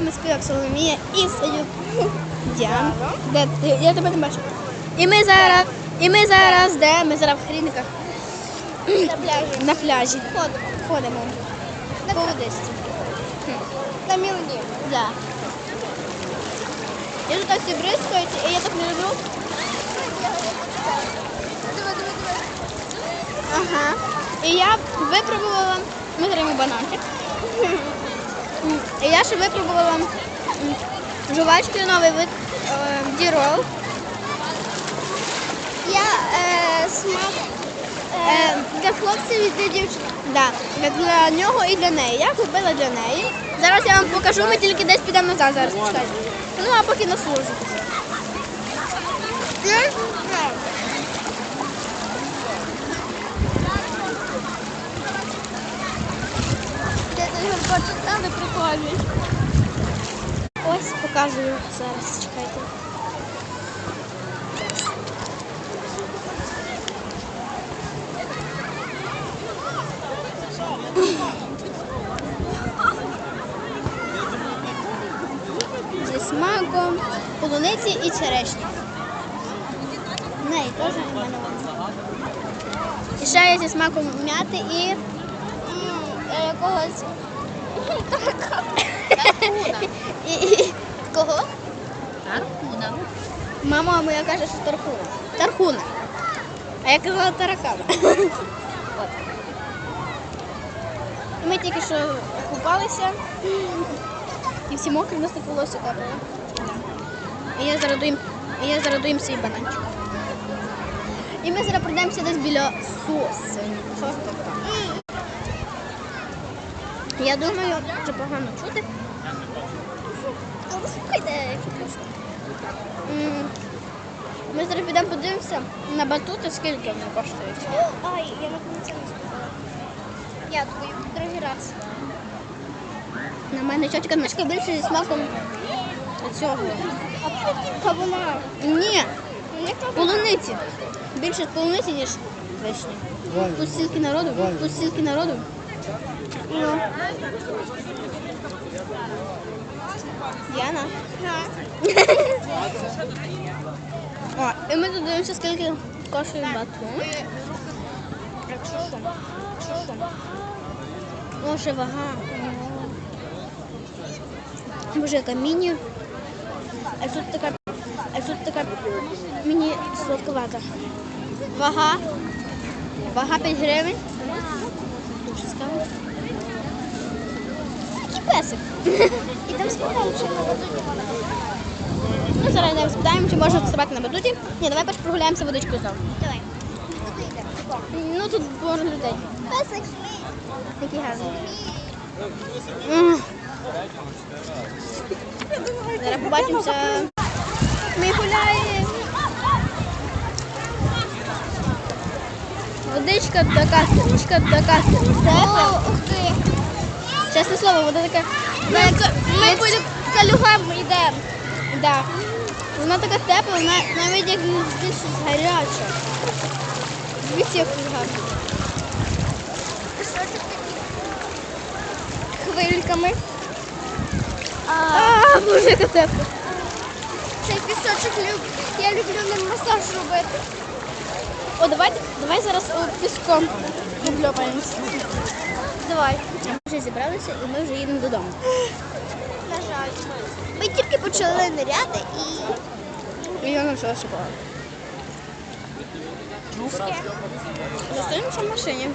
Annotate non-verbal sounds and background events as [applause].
вами співак Соломія і Саю Діана. Де ти? Я тебе не бачу. І ми зараз, і ми зараз де? Ми зараз в Хрінниках. На пляжі. На пляжі. Ходимо. Ходимо. По водичці. На мілні. Да. І тут всі бризкають, і я так не люблю. Ага. І я випробувала, ми беремо бананчик. Я ще випробувала жувачки новий вид е, дірол. Я е, смак Е, для хлопців і для дівчат. да, для нього і для неї. Я купила для неї. Зараз я вам покажу, ми тільки десь підемо назад зараз. Чекайте. Ну а поки на службу. Його прикольний. Ось показую зараз. Чекайте. Зі смаком полуниці і черешні. В неї теж мене. І ще є зі смаком м'яти і М, е, І, і кого? Тархуна. Мама моя каже, що тархуна. Тархуна. А я казала таракана. От. Ми тільки що купалися. І всі мокрі, у нас так волосся капало. І я зараз доїм, і я зараз доїм свій бананчик. І ми зараз пройдемося десь біля соси. Що ж таке? Я думаю, що погано чути. Ми зараз підемо подивимося на батути, скільки вони коштують. Ай, я на це не спитала. Я твою другий раз. На мене тітка мишка більше зі смаком цього. Кавуна. Ні, полуниці. Більше полуниці, ніж вишні. Тут стільки народу, тут стільки народу. Яна. [laughs] О, і ми тут скільки коштує батон. О, ще вага. Боже, яка міні. А тут така, а тут така міні сладковата. Вага. Вага 5 гривень. Дуже цікаво. Песик. Там спитали, що на батуті можна. Ну, зараз йдемо спитаємо, чи можна стрибати на батуті. Ні, давай перш прогуляємося водичкою знову. Давай. Ну тут багато людей. Песик. Гарні. М. Зараз побачимося. Ми гуляємо. Водичка така, водичка така. О, ух ти. Чесне слово, вода така. Ми, ми по калюгам йдемо. Да. Вона така тепла, вона навіть як десь щось гаряче. Дивіться, як гарно. Хвильками. А, боже, яка тепла. Цей пісочок люб... я люблю ним масаж робити. О, давай, давай зараз о, піском побльопаємося. Давай. Ми вже зібралися і ми вже їдемо додому. На жаль. Ми тільки почали наряди і... І я навчала шоколад. Зустрінемося в машині.